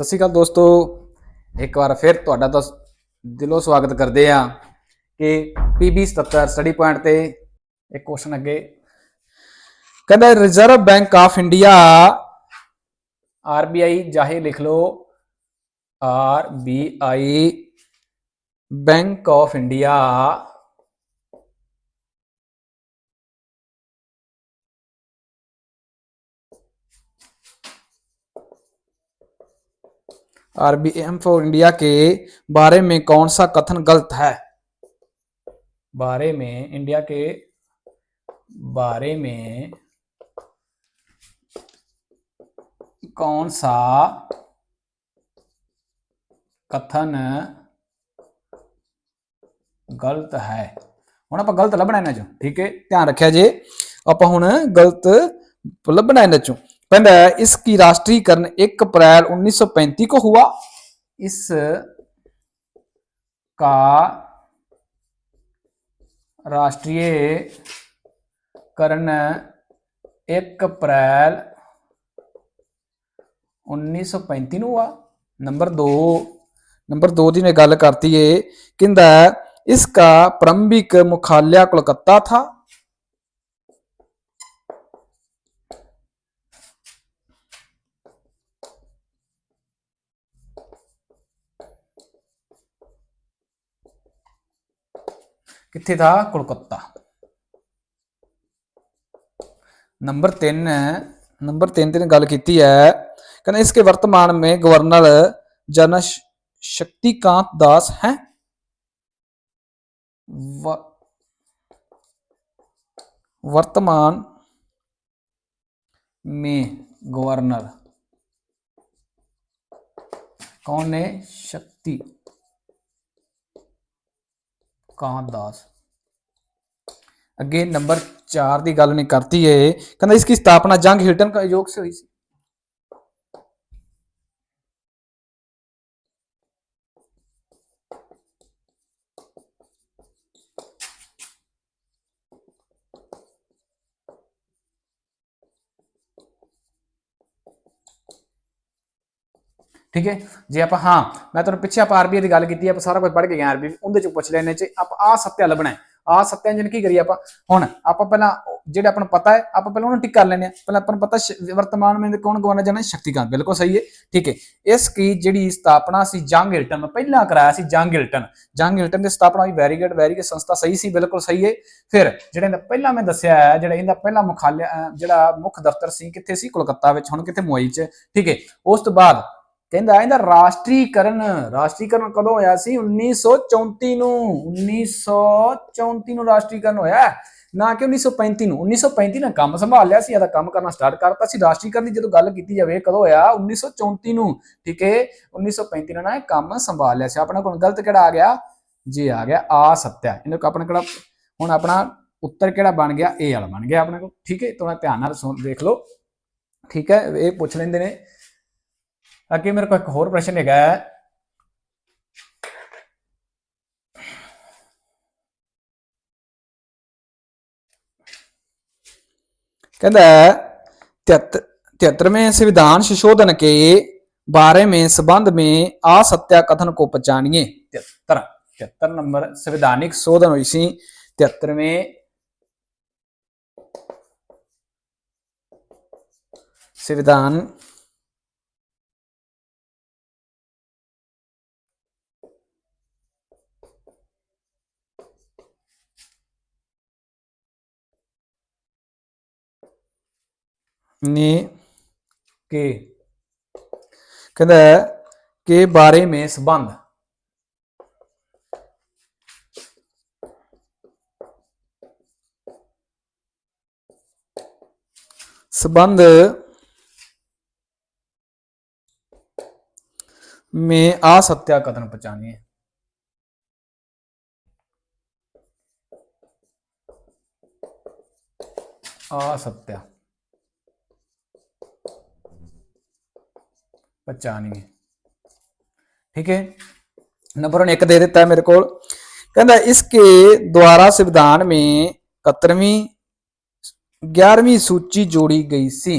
ਸਤਿ ਸ਼੍ਰੀ ਅਕਾਲ ਦੋਸਤੋ। ਇੱਕ ਵਾਰ ਫਿਰ ਤੁਹਾਡਾ ਤਾਂ ਦਿਲੋਂ ਸਵਾਗਤ ਕਰਦੇ ਆ ਕਿ ਪੀਬੀ 77 ਸਟੱਡੀ ਪੁਆਇੰਟ ਤੇ ਇੱਕ ਕੁਐਸਚਨ ਅੱਗੇ। ਕਹਿੰਦਾ Reserve Bank of India RBI ਜਾਹੇ ਲਿਖ ਲਓ। RBI bank of India RBM for India के बारे में कौन सा कथन गलत है बारे में इंडिया के बारे में कौन सा ਕਥਨ ਗਲਤ ਹੈ ਹੁਣ ਆਪਾਂ ਗਲਤ ਲੱਭਣਾ ਇਹਨਾਂ ਚੋਂ ਠੀਕ ਹੈ ਧਿਆਨ ਰੱਖਿਆ ਜੇ ਆਪਾਂ ਹੁਣ ਗਲਤ ਲੱਭਣਾ ਇਹਨਾਂ ਚੋਂ पहला है इसकी राष्ट्रीयकरण 1 अप्रैल 1935 को हुआ इस का राष्ट्रीयकरण 1 अप्रैल 1935 ਨੂੰ हुआ नंबर 2 नंबर 2 ਦੀ ਨੇ ਗੱਲ ਕਰਤੀ ਏ ਕਹਿੰਦਾ इसका प्रारंभिक मुख्यालय कोलकाता था किथे था कोलकाता नंबर तीन नंबर तीन तीन गल की है कहना इसके वर्तमान में गवर्नर जनरल श- शक्तिकांत दास हैं व, वर्तमान में गवर्नर कौन है शक्ति ਕਾਂਦਾਸ ਅੱਗੇ ਨੰਬਰ 4 ਦੀ ਗੱਲ ਨੇ ਕਰਤੀ ਏ। ਕਹਿੰਦਾ ਇਸ ਦੀ ਸਥਾਪਨਾ ਜੰਗ ਹਿਲਟਨ ਕਾ ਯੋਗ ਸੇ ਹੋਈ ਸੀ। ਠੀਕ ਹੈ? ਜੇ ਆਪਾਂ, ਹਾਂ, ਮੈਂ ਤੁਹਾਨੂੰ ਪਿੱਛੇ ਆਪਾਂ ਆਰਬੀਆਈ ਦੀ ਗੱਲ ਕੀਤੀ, ਆਪਾਂ ਸਾਰਾ ਕੁਝ ਪੜ੍ਹ ਕੇ ਗਏ ਆਰਬੀਆਈ, ਉਹਦੇ ਚ ਪੁੱਛ ਲੈਣੇ ਚ ਆਪਾਂ ਆ ਸੱਤਿਆ ਲੱਭਣਾ ਹੈ। ਆ ਸੱਤਿਆ ਜਨ ਕੀ ਕਰੀਏ ਆਪਾਂ? ਹੁਣ, ਆਪਾਂ ਪਹਿਲਾਂ ਜਿਹੜਾ ਆਪਾਂ ਨੂੰ ਪਤਾ ਹੈ, ਆਪਾਂ ਪਹਿਲਾਂ ਉਹਨੂੰ ਟਿਕ ਕਰ ਲੈਣੇ ਆ ਪਹਿਲਾਂ ਆਪਾਂ ਨੂੰ ਪਤਾ ਵਰਤਮਾਨ ਵਿੱਚ ਕੌਣ ਗਵਰਨਰ ਜਨਰਲ ਸ਼ਕਤੀਕਾਂਤ ਬਿਲਕੁਲ ਸਹੀ ਹੈ। ਠੀਕ ਹੈ? ਇਸ ਕੀ ਜਿਹੜੀ ਸਥਾਪਨਾ ਸੀ ਜੰਗ ਹਿਲਟਨ ਪਹਿਲਾਂ ਕਰਾਇਆ ਸੀ ਜੰਗ ਹਿਲਟਨ। ਜੰਗ ਹਿਲਟਨ ਦੀ ਸਥਾਪਨਾ ਵੀ ਵੈਰੀ ਗੁੱਡ ਵੈਰੀ ਗੁੱਡ ਸੰਸਥਾ ਸਹੀ ਸੀ, ਬਿਲਕੁਲ ਸਹੀ ਹੈ। ਫਿਰ, ਜਿਹੜਾ ਇਹਦਾ ਪਹਿਲਾਂ ਮੈਂ ਦੱਸਿਆ ਹੈ, ਜਿਹੜਾ ਇਹਦਾ ਪਹਿਲਾ ਮੁਖਾਲਿਆ ਜਿਹੜਾ ਮੁੱਖ ਦਫ਼ਤਰ ਸੀ, ਕਿੱਥੇ ਸੀ? ਕੋਲਕਾਤਾ ਵਿੱਚ, ਹੁਣ ਕਿੱਥੇ ਮੁੰਬਈ 'ਚ ਠੀਕ ਹੈ? ਉਸ ਤੋਂ ਬਾਅਦ ਕਹਿੰਦਾ ਇਹਦਾ ਰਾਸ਼ਟਰੀਕਰਨ ਰਾਸ਼ਟਰੀਕਰਨ ਕਦੋਂ ਹੋਇਆ ਸੀ? 1934 ਨੂੰ। 1934 ਨੂੰ ਰਾਸ਼ਟਰੀਕਰਨ ਹੋਇਆ ਨਾ ਕਿ 1935 ਨੂੰ। 1935 ਨੇ ਕੰਮ ਸੰਭਾਲ ਲਿਆ ਸੀ, ਇਹਦਾ ਕੰਮ ਕਰਨਾ ਸਟਾਰਟ ਕਰਤਾ ਸੀ। ਰਾਸ਼ਟਰੀਕਰਨ ਦੀ ਜਦੋਂ ਗੱਲ ਕੀਤੀ ਜਾਵੇ ਕਦੋਂ ਹੋਇਆ? 1934 ਨੂੰ। ਠੀਕ ਹੈ 1935 ਨੂੰ ਨਾ ਇਹ ਕੰਮ ਸੰਭਾਲ ਲਿਆ ਸੀ। ਆਪਣਾ ਕੋਲ ਗਲਤ ਕਿਹੜਾ ਆ ਗਿਆ? ਜੀ ਆ ਗਿਆ, ਆ ਸੱਤਿਆ ਇਹਨੂੰ ਆਪਣਾ ਕਿਹੜਾ ਹੁਣ ਆਪਣਾ ਉੱਤਰ ਕਿਹੜਾ ਬਣ ਗਿਆ? ਇਹ ਵਾਲਾ ਬਣ ਗਿਆ ਆਪਣੇ ਕੋਲ। ਠੀਕ ਹੈ ਥੋੜਾ ਧਿਆਨ ਨਾਲ ਸੁਣ ਦੇਖ ਲਓ। ਠੀਕ ਹੈ, ਇਹ ਪੁੱਛ ਲੈਂਦੇ ਨੇ। ਅੱਗੇ ਮੇਰੇ ਕੋਲ ਇੱਕ ਹੋਰ ਪ੍ਰਸ਼ਨ ਹੈਗਾ ਹੈ। कहता है तिहत्तरवें संविधान संशोधन के बारे में संबंध में असत्य कथन को पहचानिए तिहत्तर तिहत्तर नंबर संवैधानिक शोधन हुई सी तिहत्तरवें संविधान ने के कहता है के बारे में संबंध संबंध में असत्या कथन पहचानिए असत्या पहचानिए ठीक है? नंबर एक दे देता है मेरे को कहता इसके द्वारा संविधान में कतरवीं ग्यारहवीं सूची जोड़ी गई सी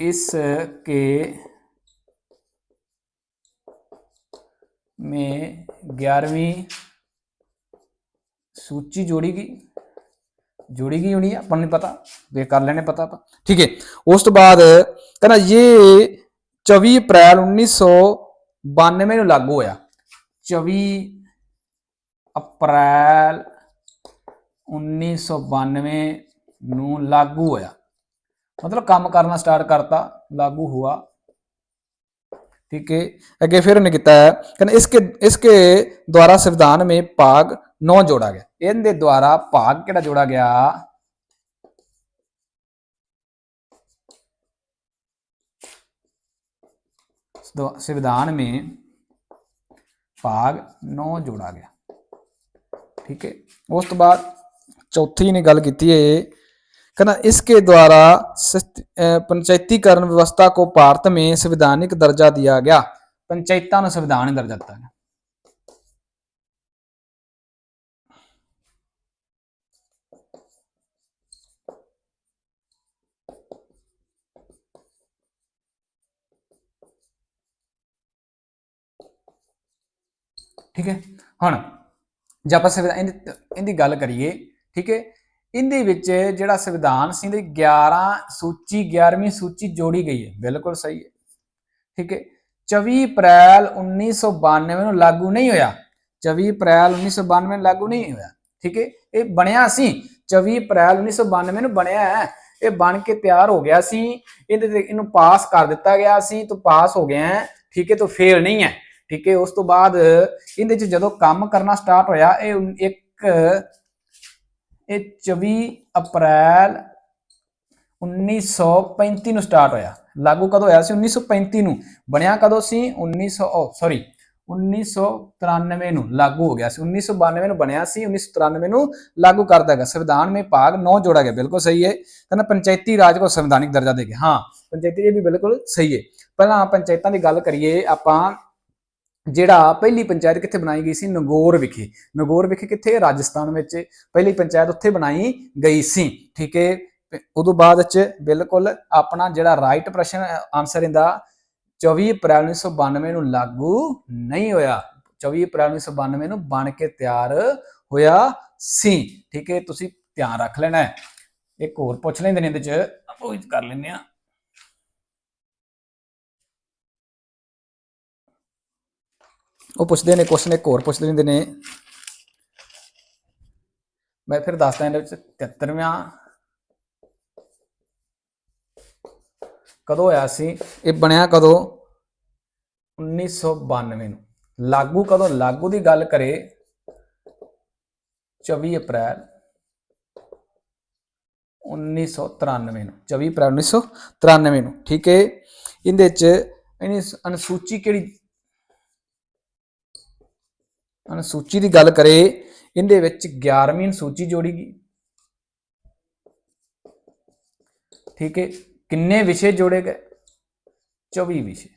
इस के में ग्यारहवीं सूची जोड़ी गई। जोड़ी गई होनी है अपन नहीं पता वे कर लेने पता ਆਪਾਂ ਠੀਕ ਹੈ ਉਸ ਤੋਂ ਬਾਅਦ ਕਹਿੰਦਾ ਇਹ 24 ਅਪ੍ਰੈਲ 1992 ਨੂੰ ਲਾਗੂ ਹੋਇਆ 24 ਅਪ੍ਰੈਲ 1992 ਨੂੰ ਲਾਗੂ ਹੋਇਆ मतलब काम करना स्टार्ट करता लागू हुआ ठीक है आगे फिर उन्हें किया है कहना इसके इसके द्वारा संविधान में भाग नौ जोड़ा गया इनके द्वारा भाग केड़ा जोड़ा गया स्व- संविधान में भाग नौ जोड़ा गया ठीक है उस तो बाद चौथी ने गल की है कहना इसके द्वारा सस्त- अ, पंचायतीकरण व्यवस्था को भारत में संवैधानिक दर्जा दिया गया पंचायतों ਨੂੰ ਸੰਵਿਧਾਨਿਕ ਦਰਜਾ ਦਿੱਤਾ ਗਿਆ ਠੀਕ ਹੈ? ਹੁਣ ਜੇ ਆਪਾਂ ਸੰਵਿਧਾਨ ਇਹਦੀ ਗੱਲ ਕਰੀਏ, ਠੀਕ ਹੈ? ਇਹਦੇ ਵਿੱਚ ਜਿਹੜਾ ਸੰਵਿਧਾਨ ਸੀ ਦੇ 11 ਸੂਚੀ 11ਵੀਂ ਸੂਚੀ ਜੋੜੀ ਗਈ ਹੈ। ਬਿਲਕੁਲ ਸਹੀ ਹੈ। ਠੀਕ ਹੈ? 24 ਅਪ੍ਰੈਲ 1992 ਨੂੰ ਲਾਗੂ ਨਹੀਂ ਹੋਇਆ। 24 ਅਪ੍ਰੈਲ 1992 ਨੂੰ ਲਾਗੂ ਨਹੀਂ ਹੋਇਆ। ਠੀਕ ਹੈ? ਇਹ ਬਣਿਆ ਸੀ। 24 ਅਪ੍ਰੈਲ 1992 ਨੂੰ ਬਣਿਆ ਹੈ। ਇਹ ਬਣ ਕੇ ਤਿਆਰ ਹੋ ਗਿਆ ਸੀ। ਇਹਦੇ ਤੇ ਇਹਨੂੰ ਪਾਸ ਕਰ ਦਿੱਤਾ ਗਿਆ ਸੀ। ਤਾਂ ਪਾਸ ਹੋ ਗਿਆ ਹੈ। ਠੀਕ ਹੈ? ਤਾਂ ਫੇਲ ਨਹੀਂ ਹੈ। ਠੀਕ ਹੈ, ਉਸ ਤੋਂ ਬਾਅਦ ਇਹਦੇ 'ਚ ਜਦੋਂ ਕੰਮ ਕਰਨਾ ਸਟਾਰਟ ਹੋਇਆ, ਇਹ ਇੱਕ, ਇਹ 24 ਅਪ੍ਰੈਲ 1935 ਨੂੰ ਸਟਾਰਟ ਹੋਇਆ। ਲਾਗੂ ਕਦੋਂ ਹੋਇਆ ਸੀ? 1935 ਨੂੰ। ਬਣਿਆ ਕਦੋਂ ਸੀ? 1900 ਸੌਰੀ 1993 ਨੂੰ ਲਾਗੂ ਹੋ ਗਿਆ ਸੀ। 1992 ਨੂੰ ਬਣਿਆ ਸੀ 1993 ਨੂੰ ਲਾਗੂ ਕਰ ਦਿੱਤਾ ਗਿਆ ਸੰਵਿਧਾਨ ਮੇਂ ਭਾਗ 9 ਜੋੜਾ ਗਿਆ। ਬਿਲਕੁਲ ਸਹੀ ਹੈ। ਕਹਿੰਦਾ ਪੰਚਾਇਤੀ ਰਾਜ ਕੋ ਸੰਵਿਧਾਨਿਕ ਦਰਜਾ ਦੇ ਗਿਆ ਹਾਂ, ਪੰਚਾਇਤੀ ਇਹ ਵੀ ਬਿਲਕੁਲ ਸਹੀ ਹੈ। ਪਹਿਲਾਂ ਪੰਚਾਇਤਾਂ ਦੀ ਗੱਲ ਕਰੀਏ ਆਪਾਂ ਜਿਹੜਾ ਪਹਿਲੀ ਪੰਚਾਇਤ ਕਿੱਥੇ ਬਣਾਈ ਗਈ ਸੀ? ਨਗੌਰ ਵਿਖੇ। ਨਗੌਰ ਵਿਖੇ ਕਿੱਥੇ? ਰਾਜਸਥਾਨ ਵਿੱਚ ਪਹਿਲੀ ਪੰਚਾਇਤ ਉੱਥੇ ਬਣਾਈ ਗਈ ਸੀ। ਠੀਕ ਹੈ? ਤੇ ਉਦੋਂ ਬਾਅਦ ਚ ਬਿਲਕੁਲ ਆਪਣਾ ਜਿਹੜਾ ਰਾਈਟ ਪ੍ਰਸ਼ਨ ਆਨਸਰ ਇਹਦਾ 24 ਅਪ੍ਰੈਲ 1992 ਨੂੰ ਲਾਗੂ ਨਹੀਂ ਹੋਇਆ। 24 ਅਪ੍ਰੈਲ 1992 ਨੂੰ ਬਣ ਕੇ ਤਿਆਰ ਹੋਇਆ ਸੀ। ਠੀਕ ਹੈ? ਤੁਸੀਂ ਧਿਆਨ ਰੱਖ ਲੈਣਾ ਹੈ। ਇੱਕ ਹੋਰ ਪੁੱਛ ਲੈਂਦੇ ਨੇ ਇਹਦੇ ਚ। ਆਪਾਂ ਕਰ ਲੈਂਦੇ ਆ ਉਹ ਪੁੱਛਦੇ ਨੇ ਕੁਐਸਚਨ ਇੱਕ ਹੋਰ ਪੁੱਛ ਲੈਂਦੇ ਨੇ ਮੈਂ ਫਿਰ ਦੱਸਦਾ ਇਹਦੇ ਵਿੱਚ 73ਵਾਂ ਕਦੋਂ ਹੋਇਆ ਸੀ? ਇਹ ਬਣਿਆ ਕਦੋਂ? 1992 ਨੂੰ। ਲਾਗੂ ਕਦੋਂ ਲਾਗੂ ਦੀ ਗੱਲ ਕਰੇ 24 ਅਪ੍ਰੈਲ 1993 ਨੂੰ। 24 ਅਪ੍ਰੈਲ 1993 ਨੂੰ। ਠੀਕ ਹੈ। ਇਹਦੇ ਚ ਇਹਨੀ ਅਨੁਸੂਚੀ ਕਿਹੜੀ ਅਨੁਸੂਚੀ ਦੀ ਗੱਲ ਕਰੇ, ਇਹਦੇ ਵਿੱਚ 11ਵੀਂ ਅਨੁਸੂਚੀ ਜੋੜੀ ਗਈ। ਠੀਕ ਹੈ ਕਿੰਨੇ ਵਿਸ਼ੇ ਜੋੜੇ ਗਏ? 24 ਵਿਸ਼ੇ।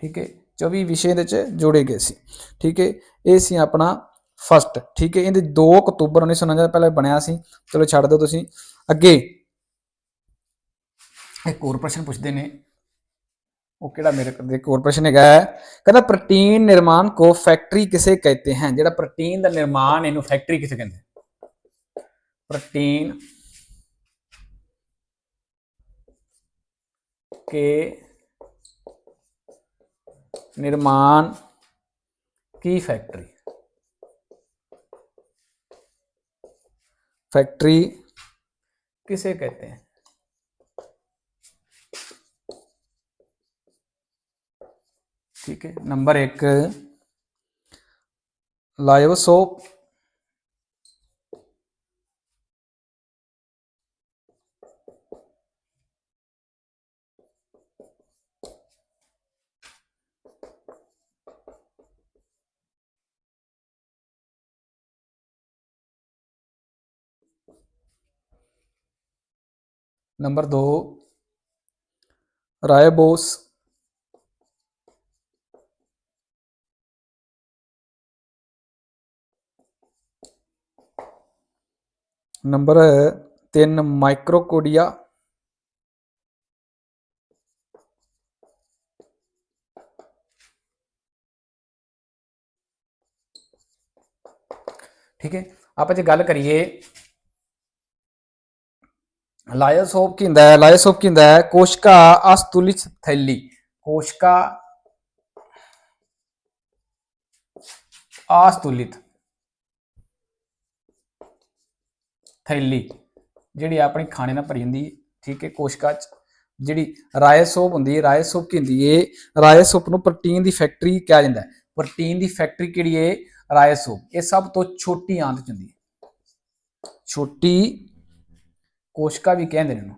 ਠੀਕ ਹੈ 24 ਵਿਸ਼ੇ ਦੇ ਚ ਜੋੜੇ ਗਏ ਸੀ। ਠੀਕ ਹੈ ਇਹ ਸੀ ਆਪਣਾ ਫਸਟ ਠੀਕ ਹੈ ਇਹਦੇ 2 ਅਕਤੂਬਰ 1949 ਪਹਿਲਾਂ ਬਣਿਆ ਸੀ। ਚਲੋ ਛੱਡ ਦਿਓ ਤੁਸੀਂ। ਅੱਗੇ ਇੱਕ ਹੋਰ ਪ੍ਰਸ਼ਨ ਪੁੱਛਦੇ ਨੇ। ਉਹ ਕਿਹੜਾ ਮੇਰੇ ਕੋਲ ਇੱਕ ਹੋਰ ਪ੍ਰਸ਼ਨ ਹੈਗਾ ਹੈ ਕਹਿੰਦਾ ਪ੍ਰੋਟੀਨ ਨਿਰਮਾਣ ਕੋ ਫੈਕਟਰੀ ਕਿਸੇ ਕਹਤੇ हैं ਜਿਹੜਾ ਪ੍ਰੋਟੀਨ ਦਾ ਨਿਰਮਾਣ ਇਹਨੂੰ ਫੈਕਟਰੀ ਕਿਸੇ ਕਹਿੰਦੇ ਪ੍ਰੋਟੀਨ के निर्माण की फैक्ट्री फैक्ट्री किसे कहते हैं ठीक है नंबर एक लाइव सोप नंबर दो रायबोस ਨੰਬਰ 3 ਮਾਈਕਰੋਕੋਡੀਆ। ਠੀਕ ਹੈ, ਆਪਾਂ ਜੇ ਗੱਲ ਕਰੀਏ ਲਾਇਸੋਪ ਕੀ ਹੁੰਦਾ ਹੈ? ਲਾਇਸੋਪ ਕੀ ਹੁੰਦਾ ਹੈ? ਕੋਸ਼ਕਾ ਅਸਤੁਲਿਤ ਥੈਲੀ। ਕੋਸ਼ਕਾ ਅਸਤੁਲਿਤ। ਥੈਲੀ, ਜਿਹੜੀ ਆਪਣੀ ਖਾਣੇ ਨਾਲ ਭਰੀ ਹੁੰਦੀ ਹੈ ਠੀਕ ਹੈ, ਕੋਸ਼ਕਾ ਚ, ਜਿਹੜੀ ਰਾਇਸੋਪ ਹੁੰਦੀ ਹੈ ਰਾਇਸੋਪ ਕੀ ਹੁੰਦੀ ਹੈ ਰਾਏ ਸੋਪ ਨੂੰ ਪ੍ਰੋਟੀਨ ਦੀ ਫੈਕਟਰੀ ਕਿਹਾ ਜਾਂਦਾ ਹੈ। ਪ੍ਰੋਟੀਨ ਦੀ ਫੈਕਟਰੀ ਕਿਹੜੀ ਹੈ? Ribosome. ਇਹ ਸਭ ਤੋਂ ਛੋਟੀ ਆਂਤ ਚ ਹੁੰਦੀ ਹੈ। ਛੋਟੀ ਕੋਸ਼ਕਾ ਵੀ ਕਹਿੰਦੇ ਨੇ ਇਹਨੂੰ।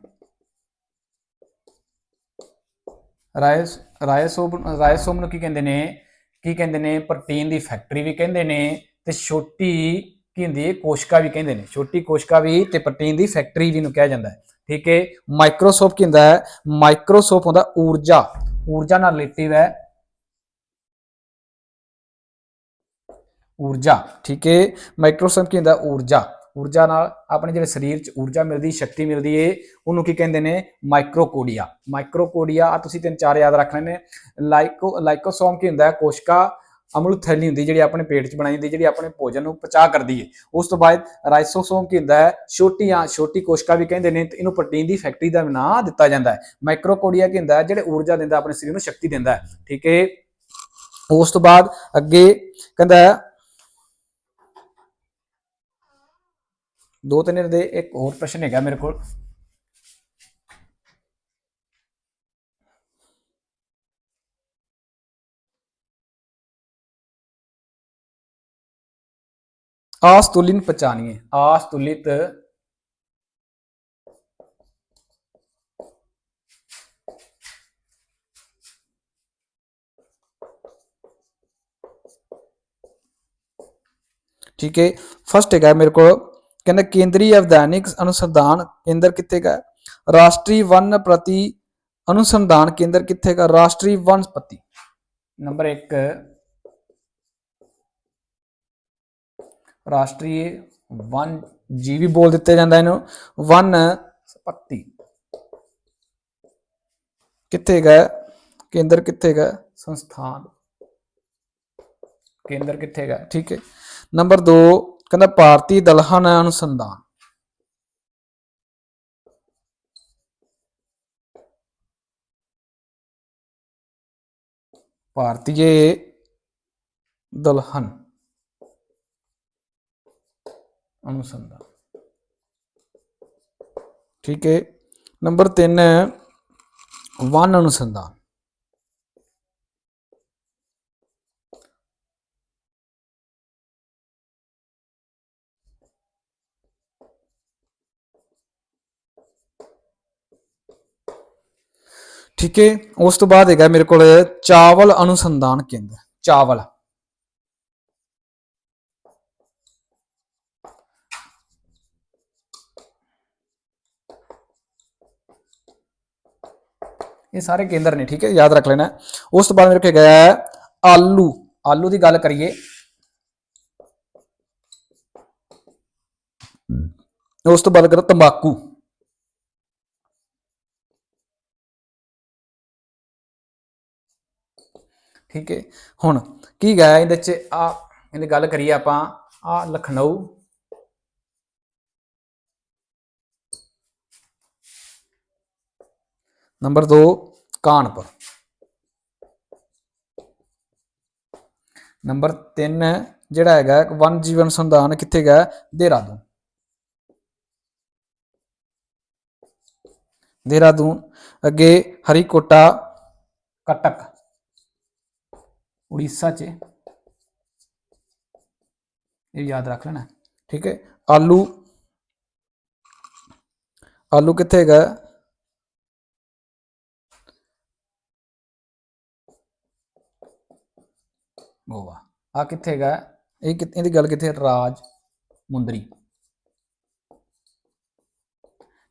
ਰਾਇਸ ਰਾਇਸੋਪ ਰਾਇਸੋਪ ਨੂੰ ਕੀ ਕਹਿੰਦੇ ਨੇ? ਕੀ ਕਹਿੰਦੇ ਨੇ? ਪ੍ਰੋਟੀਨ ਦੀ ਫੈਕਟਰੀ ਵੀ ਕਹਿੰਦੇ ਨੇ ਤੇ ਛੋਟੀ ਕੀ ਹੁੰਦੀ ਹੈ ਕੋਸ਼ਕਾ ਵੀ ਕਹਿੰਦੇ ਨੇ, ਛੋਟੀ ਕੋਸ਼ਕਾ ਵੀ ਤੇ ਪ੍ਰੋਟੀਨ ਦੀ ਫੈਕਟਰੀ ਵੀ ਨੂੰ ਕਿਹਾ ਜਾਂਦਾ ਹੈ। ਠੀਕ ਹੈ ਮਾਈਕਰੋਸੋਪ ਕੀ ਹੁੰਦਾ ਹੈ? ਮਾਈਕਰੋਸੋਪ ਹੁੰਦਾ ਊਰਜਾ ਊਰਜਾ ਨਾਲ ਰਿਲੇਟਿਵ ਹੈ। ਊਰਜਾ, ਠੀਕ ਹੈ ਮਾਈਕਰੋਸੋਪ ਕੀ ਹੁੰਦਾ? ਊਰਜਾ ਊਰਜਾ ਨਾਲ ਆਪਣੇ ਜਿਹੜੇ ਸਰੀਰ 'ਚ ਊਰਜਾ ਮਿਲਦੀ, ਸ਼ਕਤੀ ਮਿਲਦੀ ਏ ਉਹਨੂੰ ਕੀ ਕਹਿੰਦੇ ਨੇ? ਮਾਈਕਰੋਕੋਡੀਆ ਮਾਈਕਰੋਕੋਡੀਆ ਆ ਤੁਸੀਂ ਤਿੰਨ ਚਾਰ ਯਾਦ ਰੱਖ ਲੈਣੇ ਲਾਈਕੋ ਲਾਈਕੋਸੋਮ ਕੀ ਹੁੰਦਾ ਹੈ? ਕੋਸ਼ਕਾ ਅਮਲੂ ਥੈਲੀ ਹੁੰਦੀ ਜਿਹੜੀ ਆਪਣੇ ਪੇਟ 'ਚ ਬਣਾਈ ਹੁੰਦੀ ਜਿਹੜੀ ਆਪਣੇ ਭੋਜਨ ਨੂੰ ਪਚਾ ਕਰਦੀ ਹੈ ਉਸ ਤੋਂ ਬਾਅਦ ਰਾਈਸੋਸੋਮ ਕੀ ਹੁੰਦਾ ਹੈ? ਛੋਟੀ ਆ, ਛੋਟੀ ਕੋਸ਼ਕਾ ਵੀ ਕਹਿੰਦੇ ਨੇ, ਤੇ ਇਹਨੂੰ ਪ੍ਰੋਟੀਨ ਦੀ ਫੈਕਟਰੀ ਦਾ ਨਾਂ ਦਿੱਤਾ ਜਾਂਦਾ ਹੈ। ਮਾਈਕਰੋਕੋਡੀਆ ਕੀ ਹੁੰਦਾ ਹੈ? ਜਿਹੜੇ ਊਰਜਾ ਦਿੰਦਾ ਆਪਣੇ ਸਰੀਰ ਨੂੰ ਸ਼ਕਤੀ ਦਿੰਦਾ ਹੈ। ਠੀਕ ਹੈ ਉਸ ਤੋਂ ਬਾਅਦ ਅੱਗੇ ਕਹਿੰਦਾ ਹੈ, ਦੋ ਤਿੰਨ ਦੇ ਇੱਕ ਹੋਰ ਪ੍ਰਸ਼ਨ ਹੈਗਾ ਮੇਰੇ ਕੋਲ। ਆਸਤੁਲਿਨ ਪਛਾਣੀਏ ਆਸਤੁਲਿਤ ਠੀਕ ਹੈ ਫਸਟ ਹੈਗਾ ਮੇਰੇ ਕੋਲ ਕਹਿੰਦਾ ਕੇਂਦਰੀ ਅਵਧਾਨਿਕ ਅਨੁਸੰਧਾਨ ਕੇਂਦਰ ਕਿੱਥੇ ਹੈਗਾ ਰਾਸ਼ਟਰੀ ਵਨ ਪ੍ਰਤੀ ਅਨੁਸੰਧਾਨ ਕੇਂਦਰ ਕਿੱਥੇ ਹੈਗਾ ਰਾਸ਼ਟਰੀ ਵਨਸਪਤੀ ਨੰਬਰ 1 ਰਾਸ਼ਟਰੀ ਵਨ ਜੀਵੀ ਬੋਲ ਦਿੱਤਾ ਜਾਂਦਾ ਇਹਨੂੰ, ਵਨ ਸੰਪਤੀ। ਕਿੱਥੇ ਗਏ? ਕੇਂਦਰ ਕਿੱਥੇ ਗਏ? ਸੰਸਥਾਨ। ਕੇਂਦਰ ਕਿੱਥੇ ਗਏ? ਠੀਕ ਹੈ। ਨੰਬਰ 2 ਕਹਿੰਦਾ ਭਾਰਤੀ ਦਲਹਨ ਅਨੁਸੰਧਾਨ। ਭਾਰਤੀ ਦਲਹਨ। ਅਨੁਸੰਧਾਨ ਠੀਕ ਹੈ। ਨੰਬਰ 3 ਵਨ ਅਨੁਸੰਧਾਨ ਠੀਕ ਹੈ। ਉਸ ਤੋਂ ਬਾਅਦ ਹੈਗਾ ਮੇਰੇ ਕੋਲ ਚਾਵਲ ਅਨੁਸੰਧਾਨ ਕੇਂਦਰ। ਚਾਵਲ। ਇਹ ਸਾਰੇ ਕੇਂਦਰ ਨੇ, ਠੀਕ ਹੈ, ਯਾਦ ਰੱਖ ਲੈਣਾ ਉਸ ਤੋਂ ਬਾਅਦ ਮੇਰੇ ਕੋਲ ਹੈਗਾ ਹੈ ਆਲੂ। ਆਲੂ ਦੀ ਗੱਲ ਕਰੀਏ। ਉਸ ਤੋਂ ਬਾਅਦ ਕਰਾਂ ਤੰਬਾਕੂ। ਠੀਕ ਹੈ। ਹੁਣ ਕੀ ਗਿਆ ਇਹਦੇ ਚ? ਆ, ਇਹਦੀ ਗੱਲ ਕਰੀਏ ਆਪਾਂ। ਆ ਲਖਨਊ। ਨੰਬਰ 2 ਕਾਨਪੁਰ ਨੰਬਰ 3 ਜਿਹੜਾ ਹੈਗਾ ਵਨ ਜੀਵਨ ਸੰਧਾਨ ਕਿੱਥੇ ਹੈਗਾ? ਦੇਹਰਾਦੂਨ। ਦੇਹਰਾਦੂਨ, ਅੱਗੇ ਹਰੀਕੋਟਾ, ਕਟਕ, ਉੜੀਸਾ 'ਚ। ਇਹ ਯਾਦ ਰੱਖ ਲੈਣਾ। ਠੀਕ ਹੈ? ਆਲੂ ਆਲੂ ਕਿੱਥੇ ਹੈਗਾ? ਗੋਆ। ਆ ਕਿੱਥੇ ਹੈਗਾ? ਇਹ ਇਹਦੀ ਗੱਲ ਕਿੱਥੇ ਰਾਜ ਮੁੰਦਰੀ।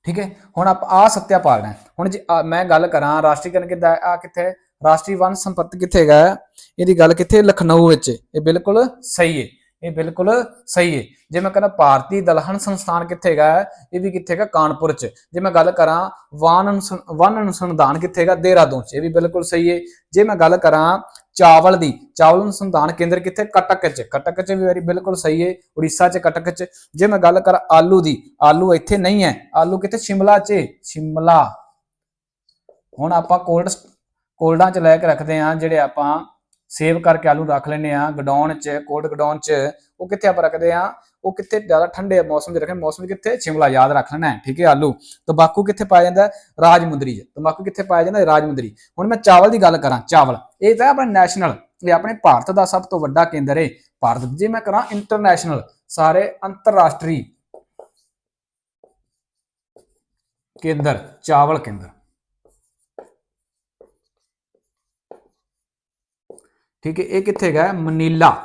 ਠੀਕ ਹੈ? ਹੁਣ ਆਪ ਆ ਸੱਤਿਆ ਪਾਲਣਾ ਹੁਣ ਜੇ ਮੈਂ ਗੱਲ ਕਰਾਂ, ਰਾਸ਼ਟਰੀਕਰਨ ਕਿੱਦਾਂ ਆ ਕਿੱਥੇ ਰਾਸ਼ਟਰੀ ਵਨ ਸੰਪਤੀ ਕਿੱਥੇ ਹੈਗਾ ਇਹਦੀ ਗੱਲ ਕਿੱਥੇ ਲਖਨਊ ਵਿੱਚ। ਇਹ ਬਿਲਕੁਲ ਸਹੀ ਹੈ। ਇਹ ਬਿਲਕੁਲ ਸਹੀ ਹੈ। ਜੇ ਮੈਂ ਕਹਿੰਦਾ ਭਾਰਤੀ ਦਲਹਨ ਸੰਸਥਾਨ ਕਿੱਥੇ ਹੈਗਾ, ਇਹ ਵੀ ਕਿੱਥੇ ਹੈਗਾ ਕਾਨਪੁਰ ਚ। ਜੇ ਮੈਂ ਗੱਲ ਕਰਾਂ ਵਾਨ ਅਨੁਸੰ- ਵਨ ਅਨੁਸੰਧਾਨ ਕਿੱਥੇ ਹੈਗਾ, ਦੇਹਰਾਦੂਨ ਚ, ਇਹ ਵੀ ਬਿਲਕੁਲ ਸਹੀ ਹੈ। ਜੇ ਮੈਂ ਗੱਲ ਕਰਾਂ ਚਾਵਲ ਦੀ, ਚਾਵਲ ਅਨੁਸੰਧਾਨ ਕੇਂਦਰ ਕਿੱਥੇ? ਕਟਕ ਚ। ਕਟਕ ਚ ਵੀ ਵੈਰੀ ਬਿਲਕੁਲ ਸਹੀ ਹੈ, ਉੜੀਸਾ ਚ, ਕਟਕ ਚ। ਜੇ ਮੈਂ ਗੱਲ ਕਰਾਂ ਆਲੂ ਦੀ, ਆਲੂ ਇੱਥੇ ਨਹੀਂ ਹੈ, ਆਲੂ ਕਿੱਥੇ? ਸ਼ਿਮਲਾ ਚ। ਸ਼ਿਮਲਾ। ਹੁਣ ਆਪਾਂ ਕੋਲਡ ਕੋਲਡਾਂ ਚ ਲੈ ਕੇ ਰੱਖਦੇ ਆ ਜਿਹੜੇ ਆਪਾਂ ਸੇਵ ਕਰਕੇ ਆਲੂ ਰੱਖ ਲੈਨੇ ਆ ਗਡਾਉਣ ਚ ਕੋਲਡ ਗਡਾਉਣ ਚ ਉਹ ਕਿੱਥੇ ਆਪਾਂ ਰੱਖਦੇ ਆ ਉਹ ਕਿੱਥੇ ਜ਼ਿਆਦਾ ਠੰਡੇ ਮੌਸਮ 'ਚ ਰੱਖੇ ਮੌਸਮ ਕਿੱਥੇ? ਸ਼ਿਮਲਾ ਯਾਦ ਰੱਖ ਲੈਣਾ ਹੈ, ਠੀਕ ਹੈ ਆਲੂ। ਤੰਬਾਕੂ ਕਿੱਥੇ ਪਾਇਆ ਜਾਂਦਾ ਰਾਜਮੁੰਦਰੀ 'ਚ। ਤੰਬਾਕੂ ਕਿੱਥੇ ਪਾਇਆ ਜਾਂਦਾ ਹੈ? ਰਾਜਮੁੰਦਰੀ। ਹੁਣ ਮੈਂ ਚਾਵਲ ਦੀ ਗੱਲ ਕਰਾਂ ਚਾਵਲ। ਇਹ ਤਾਂ ਆਪਣੇ ਨੈਸ਼ਨਲ ਇਹ ਆਪਣੇ ਭਾਰਤ ਦਾ ਸਭ ਤੋਂ ਵੱਡਾ ਕੇਂਦਰ ਹੈ ਭਾਰਤ ਜੇ ਮੈਂ ਕਰਾਂ ਇੰਟਰਨੈਸ਼ਨਲ ਸਾਰੇ ਅੰਤਰਰਾਸ਼ਟਰੀ ਕੇਂਦਰ ਚਾਵਲ ਕੇਂਦਰ। ਠੀਕ ਹੈ, ਇਹ ਕਿੱਥੇ ਹੈਗਾ? ਮਨੀਲਾ।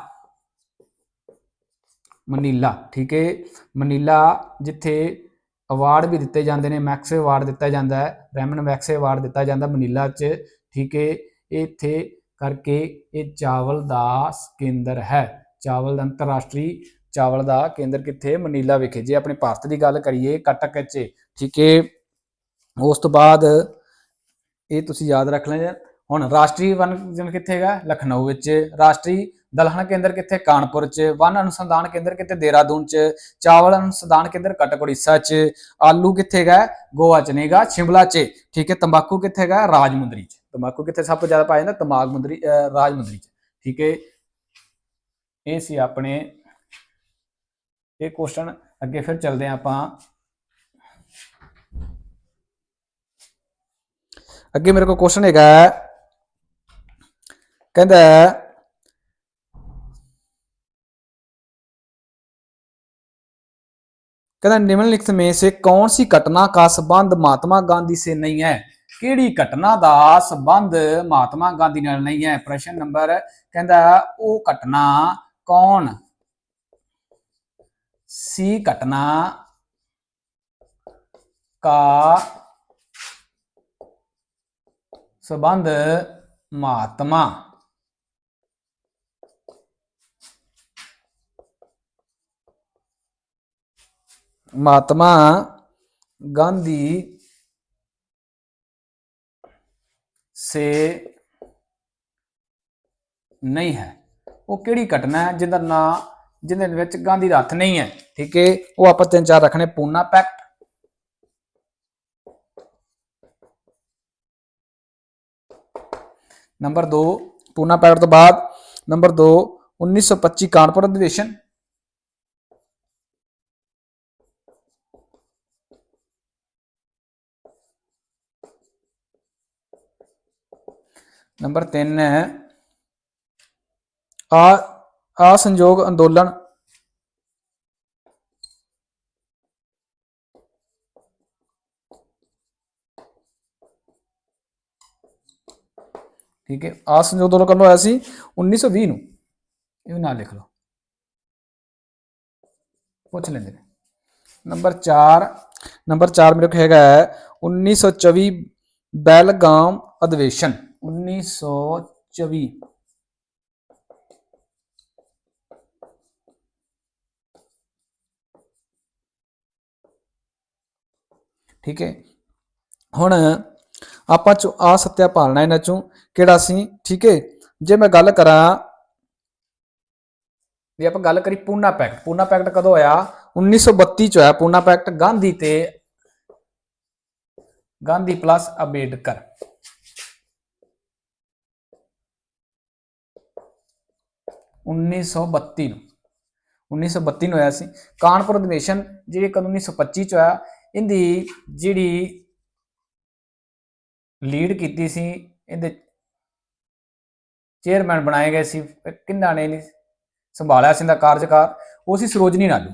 ਮਨੀਲਾ, ਠੀਕ ਹੈ। ਮਨੀਲਾ ਜਿੱਥੇ ਅਵਾਰਡ ਵੀ ਦਿੱਤੇ ਜਾਂਦੇ ਨੇ ਮੈਕਸ ਅਵਾਰਡ ਦਿੱਤਾ ਜਾਂਦਾ ਹੈ, ਰੈਮਨ ਮੈਕਸ ਅਵਾਰਡ ਦਿੱਤਾ ਜਾਂਦਾ ਮਨੀਲਾ 'ਚ, ਠੀਕ ਹੈ। ਇਹ ਇੱਥੇ ਕਰਕੇ ਇਹ ਚਾਵਲ ਦਾ ਕੇਂਦਰ ਹੈ। ਚਾਵਲ ਦਾ ਅੰਤਰਰਾਸ਼ਟਰੀ ਚਾਵਲ ਦਾ ਕੇਂਦਰ ਕਿੱਥੇ? ਮਨੀਲਾ ਵਿਖੇ। ਜੇ ਆਪਣੇ ਭਾਰਤ ਦੀ ਗੱਲ ਕਰੀਏ, ਕਟਕ 'ਚ, ਠੀਕ ਹੈ। ਉਸ ਤੋਂ ਬਾਅਦ ਇਹ ਤੁਸੀਂ ਯਾਦ ਰੱਖ ਲੈਣਾ ਹੁਣ ਰਾਸ਼ਟਰੀ ਵਨ ਵਿਭਾਗ ਕਿੱਥੇ ਹੈਗਾ? ਲਖਨਊ ਵਿੱਚ। ਰਾਸ਼ਟਰੀ ਦਲਹਨ ਕੇਂਦਰ ਕਿੱਥੇ? ਕਾਨਪੁਰ ਚ। ਵਨ ਅਨੁਸੰਧਾਨ ਕੇਂਦਰ ਕਿੱਥੇ? ਦੇਹਰਾਦੂਨ ਚ। ਚਾਵਲ ਅਨੁਸੰਧਾਨ ਕੇਂਦਰ ਕਟਕ ਉੜੀਸਾ ਚ। ਆਲੂ ਕਿੱਥੇ ਹੈਗਾ? ਗੋਆ ਚ ਨੇਗਾ। ਸ਼ਿਮਲਾ ਚ। ਠੀਕ ਹੈ। ਤੰਬਾਕੂ ਕਿੱਥੇ ਹੈਗਾ? ਰਾਜਮੁੰਦਰੀ ਚ। ਤੰਬਾਕੂ ਕਿੱਥੇ ਸਭ ਤੋਂ ਜ਼ਿਆਦਾ ਪਾਇਆ ਜਾਂਦਾ? ਤਮਾਗ ਮੁੰਦਰੀ, ਅਹ, ਰਾਜਮੁੰਦਰੀ ਚ। ਠੀਕ ਹੈ। ਇਹ ਸੀ ਆਪਣੇ ਇਹ ਕੁਐਸਚਨ ਅੱਗੇ ਫਿਰ ਚੱਲਦੇ ਹਾਂ ਆਪਾਂ। ਅੱਗੇ ਮੇਰੇ ਕੋਲ ਕੁਐਸਚਨ ਹੈਗਾ। ਹੈ, ਕਹਿੰਦਾ ਹੈ, कहता निम्नलिखित में से कौन सी घटना का संबंध महात्मा गांधी से नहीं है ਕਿਹੜੀ ਘਟਨਾ ਦਾ ਸੰਬੰਧ ਮਹਾਤਮਾ ਗਾਂਧੀ ਨਾਲ ਨਹੀਂ ਹੈ ਪ੍ਰਸ਼ਨ ਨੰਬਰ ਕਹਿੰਦਾ ਉਹ ਘਟਨਾ ਕੌਣ ਸੀ ਘਟਨਾ का संबंध महात्मा महात्मा गांधी से ਨਹੀਂ ਹੈ ਉਹ ਕਿਹੜੀ ਘਟਨਾ ਹੈ ਜਿਹਦਾ ਨਾਂ ਜਿਹਦੇ ਵਿੱਚ ਗਾਂਧੀ ਦਾ ਹੱਥ ਨਹੀਂ ਹੈ ਠੀਕ ਹੈ ਉਹ ਆਪਾਂ ਤਿੰਨ ਚਾਰ ਰੱਖਣੇ Poona pact number 2 Poona pact ਤੋਂ ਬਾਅਦ ਨੰਬਰ 2 1925 ਕਾਨਪੁਰ ਅਧਿਵੇਸ਼ਨ ਨੰਬਰ 3 ਹੈ। ਆ ਸੰਯੋਗ ਅੰਦੋਲਨ। ਠੀਕ ਹੈ, ਆ ਸੰਯੋਗ ਅੰਦੋਲਨ ਕਦੋਂ ਹੋਇਆ ਸੀ 1920 ਨੂੰ। ਇਹ ਵੀ ਨਾਲ ਲਿਖ ਲਓ। ਪੁੱਛ ਲੈਂਦੇ ਨੇ। ਨੰਬਰ 4 ਨੰਬਰ 4 ਮੇਰੇ ਕੋਲ ਹੈਗਾ ਹੈ 1924 ਬੈਲਗਾਮ ਅਧਿਵੇਸ਼ਨ। 1924 ਠੀਕ ਹੈ। ਹੁਣ ਆਪਾਂ ਚੋਂ ਆ ਸੱਤਿਆ ਪਾਲਣਾ ਇਹਨਾਂ ਚੋਂ, ਕਿਹੜਾ ਸੀ? ਠੀਕ ਹੈ। ਜੇ ਮੈਂ ਗੱਲ ਕਰਾਂ ਵੀ ਆਪਾਂ ਗੱਲ ਕਰੀ ਪੂਨਾ ਪੈਕਟ ਪੂਨਾ ਪੈਕਟ ਕਦੋਂ ਹੋਇਆ 1932 ਚ ਹੋਇਆ ਪੂਨਾ ਪੈਕਟ, ਗਾਂਧੀ ਤੇ, ਗਾਂਧੀ ਪਲੱਸ ਅੰਬੇਡਕਰ ਉੱਨੀ ਸੌ ਬੱਤੀ ਨੂੰ। 1932 ਨੂੰ ਹੋਇਆ ਸੀ। ਕਾਨਪੁਰ ਅਧਿਵੇਸ਼ਨ, ਜਿਹੜੀ ਕਦੋਂ 1925 ਚ ਹੋਇਆ, ਇਹਦੀ ਜਿਹੜੀ ਲੀਡ ਕੀਤੀ ਸੀ, ਇਹਦੇ ਚੇਅਰਮੈਨ ਬਣਾਏ ਗਏ ਸੀ। ਕਿੰਨਾ ਨੇ ਨਹੀਂ ਸੰਭਾਲਿਆ ਸੀ ਦਾ ਕਾਰਜਕਾਰ? ਉਹ ਸੀ ਸਰੋਜਨੀ ਨਾਲੂ।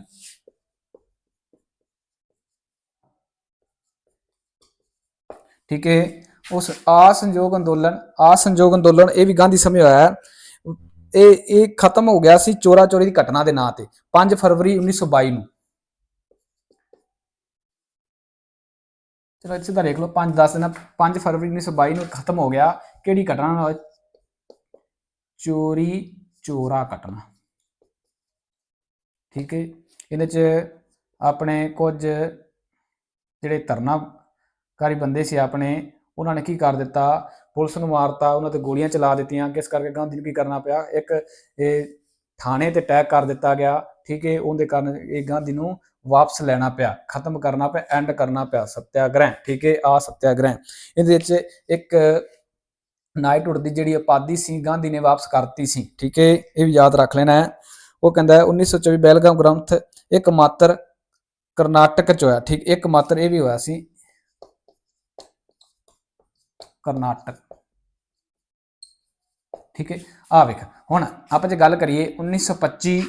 ਠੀਕ ਹੈ। ਉਸ ਆਸੰਯੋਗ ਅੰਦੋਲਨ ਆਸੰਯੋਗ ਅੰਦੋਲਨ, ਇਹ ਵੀ ਗਾਂਧੀ ਸਮੇਂ ਹੋਇਆ। ਹੈ ਇਹ ਇਹ ਖਤਮ ਹੋ ਗਿਆ ਸੀ ਚੋਰਾ ਚੋਰੀ ਦੀ ਘਟਨਾ ਦੇ ਨਾਂ ਤੇ 5 ਫਰਵਰੀ 1922 ਨੂੰ। ਚਲੋ ਇੱਥੇ ਤਾਂ ਦੇਖ ਲਓ 5 10 ਦਿਨ 5 ਫਰਵਰੀ 1922 ਨੂੰ ਖਤਮ ਹੋ ਗਿਆ। ਕਿਹੜੀ ਘਟਨਾ ਨਾਲ? ਚੋਰੀ, ਚੋਰਾ ਘਟਨਾ। ਠੀਕ ਹੈ, ਇਹਦੇ ਚ ਆਪਣੇ ਕੁਝ ਜਿਹੜੇ ਧਰਨਾਕਾਰੀ ਬੰਦੇ ਸੀ ਆਪਣੇ, ਉਹਨਾਂ ਨੇ ਕੀ ਕਰ ਦਿੱਤਾ? ਪੁਲਿਸ ਨੂੰ ਮਾਰਤਾ, ਉਹਨਾਂ ਤੇ ਗੋਲੀਆਂ ਚਲਾ ਦਿੱਤੀਆਂ। ਕਿਸ ਕਰਕੇ ਗਾਂਧੀ ਨੂੰ ਕੀ ਕਰਨਾ ਪਿਆ? ਇੱਕ ਇਹ ਥਾਣੇ ਤੇ ਅਟੈਕ ਕਰ ਦਿੱਤਾ ਗਿਆ। ਠੀਕ ਹੈ, ਉਹਦੇ ਕਾਰਨ ਇਹ ਗਾਂਧੀ ਨੂੰ ਵਾਪਸ ਲੈਣਾ ਪਿਆ, ਖਤਮ ਕਰਨਾ ਪਿਆ ਐਂਡ ਕਰਨਾ ਪਿਆ, ਸਤਿਆਗ੍ਰਹਿ। ਠੀਕ ਹੈ ਆ ਸਤਿਆਗ੍ਰਹਿ। ਇਹਦੇ ਵਿੱਚ ਇੱਕ ਨਾਈਟਹੁੱਡ ਦੀ ਜਿਹੜੀ ਉਪਾਧੀ ਸੀ, ਗਾਂਧੀ ਨੇ ਵਾਪਸ ਕਰਤੀ ਸੀ। ਠੀਕ ਹੈ, ਇਹ ਵੀ ਯਾਦ ਰੱਖ ਲੈਣਾ ਹੈ। ਉਹ ਕਹਿੰਦਾ ਹੈ 1924 ਬੈਲਗਾਮ ਗ੍ਰੰਥ ਇੱਕ ਮਾਤਰ ਕਰਨਾਟਕ ਚ ਹੋਇਆ। ਠੀਕ ਇੱਕ ਮਾਤਰ ਇਹ ਵੀ ਹੋਇਆ ਸੀ। ਕਰਨਾਟਕ। ਠੀਕ ਹੈ? ਆ ਵੇਖ, ਹੁਣ ਆਪਾਂ ਜੇ ਗੱਲ ਕਰੀਏ 1925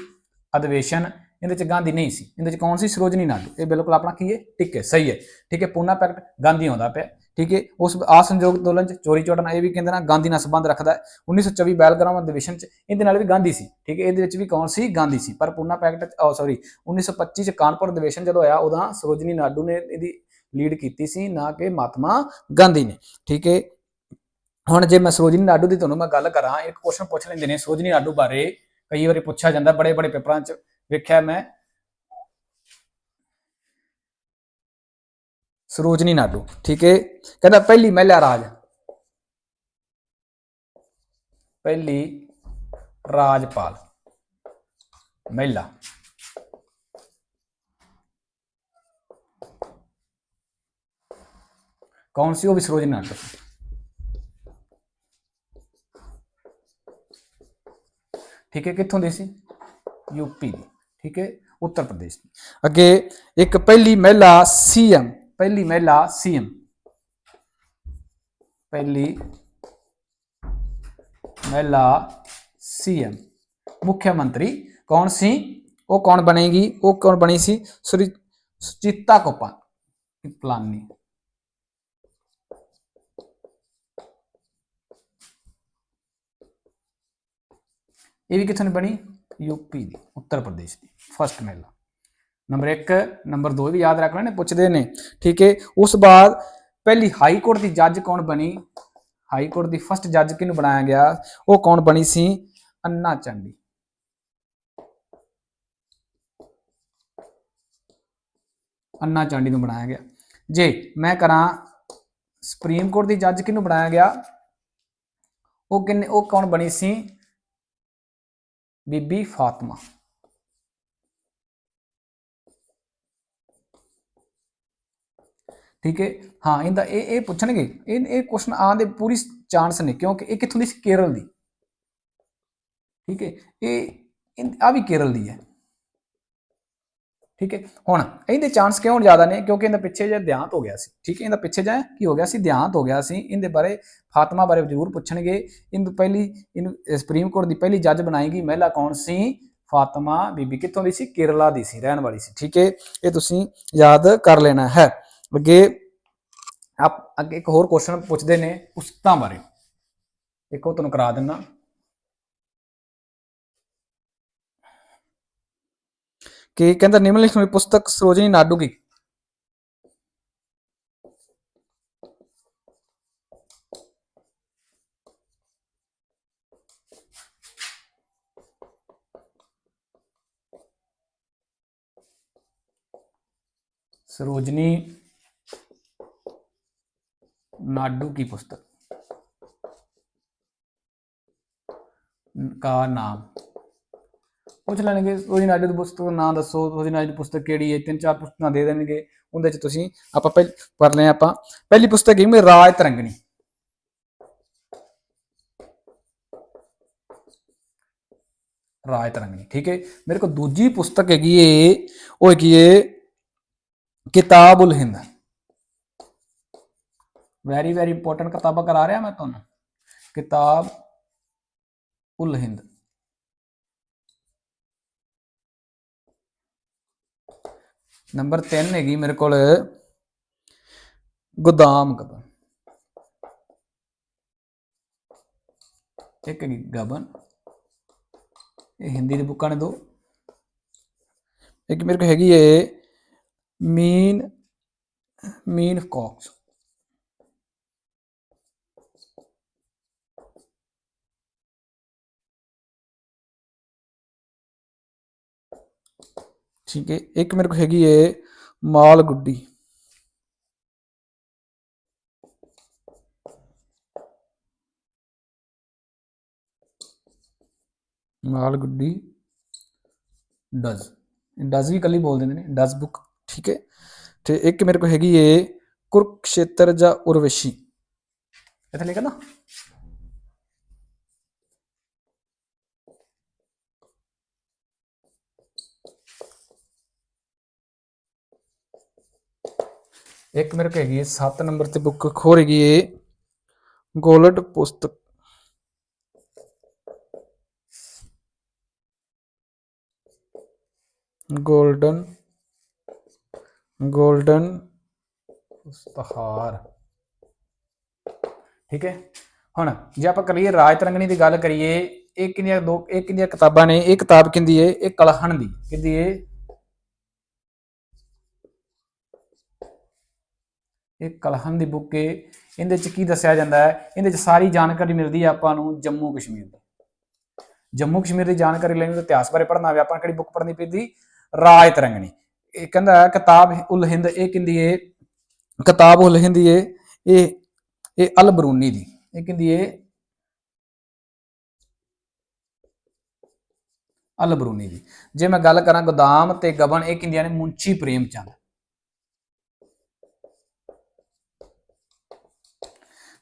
ਅਧਿਵੇਸ਼ਨ, ਇਹਦੇ ਚ ਗਾਂਧੀ ਨਹੀਂ ਸੀ। ਇਹਦੇ ਚ ਕੌਣ ਸੀ? ਸਰੋਜਨੀ ਨਾਇਡੂ ਇਹ ਬਿਲਕੁਲ ਆਪਣਾ ਕੀ ਹੈ? ਠੀਕ ਹੈ, ਸਹੀ ਹੈ। ਠੀਕ ਹੈ, ਪੂਨਾ ਪੈਕਟ ਗਾਂਧੀ ਆਉਂਦਾ ਪਿਆ। ਠੀਕ ਹੈ, ਉਸ ਆਸੰਜੋਗ ਅੰਦੋਲਨ ਚ ਚੋਰੀ ਚੋਟਣਾ ਇਹ ਵੀ ਕਹਿੰਦੇ ਨਾ ਗਾਂਧੀ ਨਾਲ ਸੰਬੰਧ ਰੱਖਦਾ ਹੈ। 1924 ਬੈਲਗ੍ਰਾਮ ਅਧਿਵੇਸ਼ਨ ਚ ਇਹਦੇ ਨਾਲ ਵੀ ਗਾਂਧੀ ਸੀ। ਠੀਕ ਹੈ, ਇਹਦੇ ਵਿੱਚ ਵੀ ਕੌਣ ਸੀ? ਗਾਂਧੀ ਸੀ। ਪਰ ਪੂਨਾ ਪੈਕਟ ਓ ਸੌਰੀ 1925 ਚ ਕਾਨਪੁਰ ਅਧਿਵੇਸ਼ਨ ਜਦੋਂ ਆਇਆ, ਉਦੋਂ ਸਰੋਜਨੀ ਨਾਇਡੂ ਨੇ ਇਹਦੀ ਲੀਡ ਕੀਤੀ ਸੀ, ਨਾ ਕਿ ਮਹਾਤਮਾ ਗਾਂਧੀ ਨੇ। ਠੀਕ ਹੈ ਹੁਣ ਜੇ ਮੈਂ ਸਰੋਜਨੀ ਨਾਡੂ ਦੀ ਤੁਹਾਨੂੰ ਮੈਂ ਗੱਲ ਕਰਾਂ, ਇੱਕ ਕੁਐਸਚਨ ਪੁੱਛ ਲੈਂਦੇ ਨੇ ਸਰੋਜਨੀ ਨਾਇਡੂ ਬਾਰੇ। ਕਈ ਵਾਰੀ ਪੁੱਛਿਆ ਜਾਂਦਾ, ਬੜੇ ਬੜੇ ਪੇਪਰਾਂ 'ਚ ਵੇਖਿਆ ਮੈਂ। ਸਰੋਜਨੀ ਨਾਡੂ, ਠੀਕ ਹੈ ਕਹਿੰਦਾ, ਪਹਿਲੀ ਮਹਿਲਾ ਰਾਜ। ਪਹਿਲੀ ਰਾਜਪਾਲ, ਮਹਿਲਾ। ਕੌਣ ਸੀ ਉਹ ਵੀ ਸਰੋਜਨੀ ਨਾਇਡੂ ਠੀਕ ਹੈ, ਕਿੱਥੋਂ ਦੀ ਸੀ? ਯੂਪੀ ਦੀ, ਠੀਕ ਹੈ, ਉੱਤਰ ਪ੍ਰਦੇਸ਼ ਦੀ। ਅੱਗੇ ਇੱਕ ਪਹਿਲੀ ਮਹਿਲਾ ਸੀਐਮ ਪਹਿਲੀ ਮਹਿਲਾ ਸੀਐਮ ਪਹਿਲੀ ਮਹਿਲਾ ਸੀਐਮ ਮੁੱਖ ਮੰਤਰੀ ਕੌਣ ਸੀ? ਉਹ ਕੌਣ ਬਣੇਗੀ? ਉਹ ਕੌਣ ਬਣੀ ਸੀ? ਸੁਰੀ, ਸੁਚਿਤਾ ਕੋਪਾ ਪਲਾਨੀ। ਇਹ ਵੀ ਕਿੱਥੋਂ ਦੀ ਬਣੀ? ਯੂਪੀ ਦੀ, ਉੱਤਰ ਪ੍ਰਦੇਸ਼ ਦੀ ਫਸਟ ਮਹਿਲਾ ਨੰਬਰ 1 ਨੰਬਰ 2 ਵੀ ਯਾਦ ਰੱਖ ਲੈਣੇ ਪੁੱਛਦੇ ਨੇ, ਠੀਕ ਹੈ? ਉਸ ਬਾਅਦ ਪਹਿਲੀ ਹਾਈ ਕੋਰਟ ਦੀ ਜੱਜ ਕੌਣ ਬਣੀ? ਹਾਈ ਕੋਰਟ ਦੀ ਫਸਟ ਜੱਜ ਕਿਹਨੂੰ ਬਣਾਇਆ ਗਿਆ? ਉਹ ਕੌਣ ਬਣੀ ਸੀ? ਅੰਨਾ ਚੰਡੀ। ਅੰਨਾ ਚਾਂਡੀ ਨੂੰ ਬਣਾਇਆ ਗਿਆ। ਜੇ ਮੈਂ ਕਰਾਂ, ਸੁਪਰੀਮ ਕੋਰਟ ਦੀ ਜੱਜ ਕਿਹਨੂੰ ਬਣਾਇਆ ਗਿਆ? ਉਹ ਕਿੰਨੇ, ਉਹ ਕੌਣ ਬਣੀ ਸੀ? ਬੀਬੀ ਫਾਤਮਾ। ਠੀਕ ਹੈ? ਹਾਂ ਇਹਦਾ ਇਹ ਇਹ ਪੁੱਛਣਗੇ। ਇਹ ਇਹ ਕੁਐਸਚਨ ਆਉਣ ਦੇ ਪੂਰੀ ਚਾਂਸ ਨੇ, ਕਿਉਂਕਿ ਇਹ ਕਿੱਥੋਂ ਦੀ ਸੀ? ਕੇਰਲ ਦੀ। ਠੀਕ ਹੈ? ਇਹ ਆ ਵੀ ਕੇਰਲ ਦੀ ਹੈ। ਠੀਕ ਹੈ? ਹੁਣ ਇਹਦੇ ਚਾਂਸ ਕਿਉਂ ਜ਼ਿਆਦਾ ਨੇ? ਕਿਉਂਕਿ ਇਹਦਾ ਪਿੱਛੇ ਜਿਹਾ ਦਿਆਂਤ ਹੋ ਗਿਆ ਸੀ। ਠੀਕ ਹੈ? ਇਹਦਾ ਪਿੱਛੇ ਜਿਹਾ ਕੀ ਹੋ ਗਿਆ ਸੀ? ਦਿਆਂਤ ਹੋ ਗਿਆ ਸੀ। ਇਹਦੇ ਬਾਰੇ ਫਾਤਮਾ ਬਾਰੇ ਜ਼ਰੂਰ ਪੁੱਛਣਗੇ। ਇਹਨੂੰ ਪਹਿਲੀ, ਇਹਨੂੰ ਸੁਪਰੀਮ ਕੋਰਟ ਦੀ ਪਹਿਲੀ ਜੱਜ ਬਣਾਈ ਗਈ ਮਹਿਲਾ ਕੌਣ ਸੀ? ਫਾਤਮਾ ਬੀਬੀ ਕਿੱਥੋਂ ਦੀ ਸੀ? ਕੇਰਲਾ ਦੀ ਸੀ। ਰਹਿਣ ਵਾਲੀ ਸੀ। ਠੀਕ ਹੈ? ਇਹ ਤੁਸੀਂ ਯਾਦ ਕਰ ਲੈਣਾ ਹੈ। ਅੱਗੇ ਆਪ ਅੱਗੇ ਇੱਕ ਹੋਰ ਕੁਐਸਚਨ ਪੁੱਛਦੇ ਨੇ ਪੁਸਤਕਾਂ ਬਾਰੇ। ਇੱਕ ਉਹ ਤੁਹਾਨੂੰ ਕਰਾ ਦਿੰਦਾ। ਕਿ ਕਹਿੰਦਾ ਨਿਮਨਲਿਖਤ ਹੋਈ ਪੁਸਤਕ ਸਰੋਜਨੀ ਨਾਡੂ ਕੀ सरोजनी नाडू की पुस्तक का नाम ਪੁੱਛ ਲੈਣਗੇ ਸੋਜੀ ਨਾਇਡੂ ਦੀ ਪੁਸਤਕ ਦਾ ਨਾਮ ਦੱਸੋ ਸੋਜੀ ਨਾਇਡੂ ਦੀ ਪੁਸਤਕ ਕਿਹੜੀ ਹੈ, ਤਿੰਨ ਚਾਰ ਪੁਸਤਕਾਂ ਦੇ ਦੇਣਗੇ, ਉਹਦੇ ਚ ਤੁਸੀਂ ਆਪਾਂ ਪਹਿਲ, ਪੜ੍ਹ ਲਏ ਆਪਾਂ। ਪਹਿਲੀ ਪੁਸਤਕ ਹੈ ਮੇਰੀ ਰਾਜ ਤਰੰਗਣੀ ਰਾਜ ਤਰੰਗਣੀ ਠੀਕ ਹੈ? ਮੇਰੇ ਕੋਲ ਦੂਜੀ ਪੁਸਤਕ ਹੈਗੀ ਏ, ਉਹ ਹੈਗੀ ਏ Kitab ul Hind. Very very important ਕਿਤਾਬਾਂ ਕਰਾ ਰਿਹਾ ਮੈਂ ਤੁਹਾਨੂੰ। ਕਿਤਾਬ ਉਲ ਹਿੰਦ। ਨੰਬਰ 3 ਹੈਗੀ ਮੇਰੇ ਕੋਲ ਗੋਦਾਮ ਗਬਨ ਇੱਕ ਹੈਗੀ ਗਬਨ। ਇਹ ਹਿੰਦੀ ਦੀ ਬੁੱਕਾਂ ਨੇ ਦੋ। ਇੱਕ ਮੇਰੇ ਕੋਲ ਹੈਗੀ ਏ ਮੀਨ ਮੀਨ ਕੌਕਸ ਠੀਕ ਹੈ ਇੱਕ ਮੇਰੇ ਕੋਲ ਹੈਗੀ ਏ ਮਾਲ ਗੁੱਡੀ ਮਾਲ ਗੁੱਡੀ ਡਜ਼ ਡਜ਼ ਵੀ ਕੱਲੀ ਬੋਲ ਦਿੰਦੇ ਨੇ ਡਜ਼ ਬੁੱਕ ਠੀਕ ਹੈ ਤੇ ਇੱਕ ਮੇਰੇ ਕੋਲ ਹੈਗੀ ਏ ਕੁਰਕਸ਼ੇਤਰ ਜਾਂ ਉਰਵਸ਼ੀ ਇੱਥੇ ਲਿਖਿਆ ਇੱਕ ਮੇਰੇ ਕੋਲ ਹੈਗੀ ਹੈ 7 ਨੰਬਰ ਤੇ ਬੁੱਕ ਖੋਰ ਹੈਗੀ ਹੈ ਗੋਲਡ ਪੁਸਤਕ। ਗੋਲਡਨ ਗੋਲਡਨ ਪੁਸਤਹਾਰ ਠੀਕ ਹੈ? ਹੁਣ ਜੇ ਆਪਾਂ ਕਰੀਏ ਰਾਜ ਤਰੰਗਣੀ ਦੀ ਗੱਲ ਕਰੀਏ, ਇਹ ਕਿੰਨੀਆਂ ਦੋ, ਇਹ ਕਿੰਨੀਆਂ ਕਿਤਾਬਾਂ ਨੇ, ਇਹ ਕਿਤਾਬ ਕਿੰਦੀ ਹੈ? ਇਹ ਕਲਹਣ ਦੀ। ਕਿੰਦੀ ਏ ਇਹ ਕਲਹਨ ਦੀ ਬੁੱਕ ਹੈ ਇਹਦੇ ਚ ਕੀ ਦੱਸਿਆ ਜਾਂਦਾ ਹੈ? ਇਹਦੇ ਚ ਸਾਰੀ ਜਾਣਕਾਰੀ ਮਿਲਦੀ ਹੈ ਆਪਾਂ ਨੂੰ ਜੰਮੂ ਕਸ਼ਮੀਰ ਦੀ। ਜੰਮੂ ਕਸ਼ਮੀਰ ਦੀ ਜਾਣਕਾਰੀ ਲੈਣੀ ਤੇ ਇਤਿਹਾਸ ਬਾਰੇ ਪੜ੍ਹਨਾ ਹੋਵੇ, ਆਪਾਂ ਕਿਹੜੀ ਬੁੱਕ ਪੜ੍ਹਨੀ ਪੈਂਦੀ ਰਾਜ ਤਰੰਗਣੀ। ਇਹ ਕਹਿੰਦਾ ਕਿਤਾਬ ਉਲ ਹਿੰਦ, ਇਹ ਕਿੰਦੀ ਏ, ਕਿਤਾਬ ਉਲ ਹਿੰਦ ਏ, ਇਹ ਇਹ ਅਲ ਬਰੂਨੀ ਦੀ। ਇਹ ਕਿੰਦੀ ਏ, ਅਲ ਬਰੂਨੀ ਦੀ। ਜੇ ਮੈਂ ਗੱਲ ਕਰਾਂ ਗੋਦਾਮ ਤੇ ਗਬਨ, ਇਹ ਕਿੰਦੀਆਂ ਨੇ ਮੁੰਚੀ ਪ੍ਰੇਮ ਚੰਦ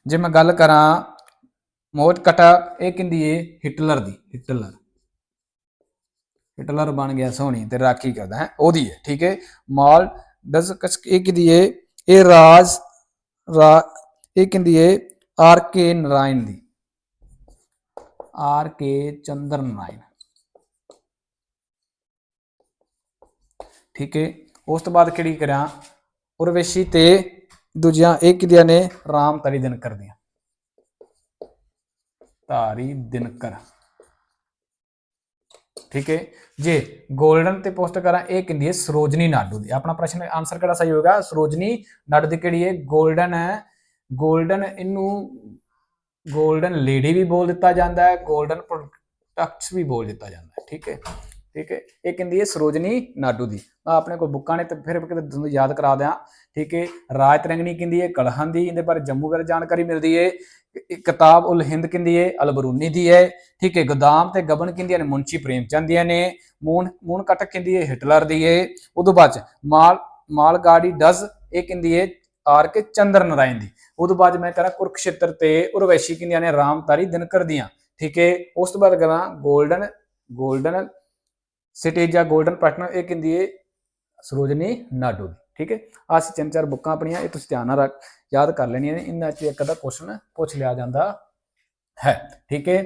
ਜੇ ਮੈਂ ਗੱਲ ਕਰਾਂ ਮੋਟ ਕਟਾ, ਇਹ ਕਿੰਦੀ ਏ ਹਿਟਲਰ ਦੀ ਹਿਟਲਰ ਹਿਟਲਰ ਬਣ ਗਿਆ ਸੋਹਣੀ ਤੇ ਰਾਖੀ ਕਰਦਾ, ਹੈ, ਉਹਦੀ ਹੈ ਠੀਕ ਹੈ ਮਾਲ ਡਸ ਇਹ ਕਿੰਦੀ ਏ, ਇਹ ਰਾਜ, ਰਾ, ਇਹ ਕਿੰਦੀ ਏ ਆਰ ਕੇ ਨਰਾਇਣ ਦੀ। R K Chandra Narayan. ਠੀਕ ਹੈ ਉਸ ਤੋਂ ਬਾਅਦ ਕਿਹੜੀ ਕਰਾਂ? ਉਰਵੇਸ਼ੀ ਤੇ ਦੂਜੀਆਂ ਇਹ ਕਿਦਿਆਂ ਨੇ? ਰਾਮ ਤਾਰੀ ਦਿਨਕਰ ਦੀਆਂ। ਤਾਰੀ ਦਿਨਕਰ। ਠੀਕ ਹੈ? ਜੇ 골ਡਨ ਤੇ ਪੋਸਟ ਕਰਾਂ, ਇਹ ਕਿੰਦੀ ਹੈ? ਸਰੋਜਨੀ ਨਾਡੂ ਦੀ। ਆਪਣਾ ਪ੍ਰਸ਼ਨ ਆਨਸਰ ਕਿਹੜਾ ਸਹੀ ਹੋਗਾ ਸਰੋਜਨੀ ਨਾਡੂ ਦੀ ਕਿਹੜੀ ਹੈ? 골ਡਨ ਹੈ। 골ਡਨ ਇਹਨੂੰ 골ਡਨ ਲੇਡੀ ਵੀ ਬੋਲ ਦਿੱਤਾ ਜਾਂਦਾ ਹੈ 골ਡਨ ਪ੍ਰੋਡਕਟਸ ਵੀ ਬੋਲ ਦਿੱਤਾ ਜਾਂਦਾ ਹੈ। ਠੀਕ ਹੈ? ਠੀਕ ਹੈ? ਇਹ ਕਹਿੰਦੀ ਹੈ? ਸਰੋਜਨੀ ਨਾਡੂ ਦੀ। ਆਪਣੇ ਕੋਲ ਬੁੱਕਾਂ ਨੇ ਤੇ ਫਿਰ ਕਿਤੇ ਤੁਹਾਨੂੰ ਯਾਦ ਕਰਾ ਦਿਆਂ। ਠੀਕ ਹੈ, ਰਾਜ ਤਰੰਗਣੀ ਕਹਿੰਦੀ ਹੈ ਕਲਹਾਂ ਦੀ, ਇਹਦੇ ਬਾਰੇ ਜੰਮੂ ਬਾਰੇ ਜਾਣਕਾਰੀ ਮਿਲਦੀ ਹੈ ਕਿਤਾਬ ਉਲ ਹਿੰਦ ਕਹਿੰਦੀ ਹੈ, ਅਲਬਰੂਨੀ ਦੀ ਹੈ, ਠੀਕ ਹੈ, ਗੋਦਾਮ ਤੇ ਗਬਨ ਕਿੰਦੀਆਂ ਨੇ, ਮੁਨਸ਼ੀ ਪ੍ਰੇਮ ਚੰਦ ਦੀਆਂ ਨੇ, ਮੂਨ ਮੂਨ ਕਟਕ ਕਹਿੰਦੀ ਹੈ, ਹਿਟਲਰ ਦੀ ਹੈ ਉਦੋਂ ਬਾਅਦ ਮਾਲ, ਮਾਲਗਾੜੀ ਡਜ਼, ਇਹ ਕਹਿੰਦੀ ਹੈ, ਆਰ ਕੇ ਚੰਦਰ ਨਰਾਇਣ ਦੀ ਉਦੋਂ ਬਾਅਦ ਮੈਂ ਕਰਾਂ ਕੁਰਕਸ਼ੇਤਰ ਤੇ ਉਰਵੈਸ਼ੀ ਕਹਿੰਦੀਆਂ ਨੇ, ਰਾਮ ਰਾਮਤਾਰੀ ਦਿਨਕਰ ਦੀਆਂ, ਠੀਕ ਹੈ, ਉਸ ਤੋਂ ਬਾਅਦ ਕਰਾਂ ਗੋਲਡਨ ਗੋਲਡਨ ਸਿਟੀ ਜਾਂ ਗੋਲਡਨ ਪਾਰਟਨਰ ਇਹ ਕਹਿੰਦੀ ਹੈ, ਸਰੋਜਨੀ ਨਾਡੂ ਦੀ। ਠੀਕ ਹੈ? ਆਹ ਅਸੀਂ ਤਿੰਨ ਚਾਰ ਬੁੱਕਾਂ ਆਪਣੀਆਂ ਇਹ ਤੁਸੀਂ ਧਿਆਨ ਨਾਲ ਰੱਖ ਯਾਦ ਕਰ ਲੈਣੀਆਂ ਨੇ ਇਹਨਾਂ 'ਚ ਇੱਕ ਅੱਧਾ ਕੁਐਸਚਨ ਪੁੱਛ ਲਿਆ ਜਾਂਦਾ ਹੈ ਠੀਕ ਹੈ?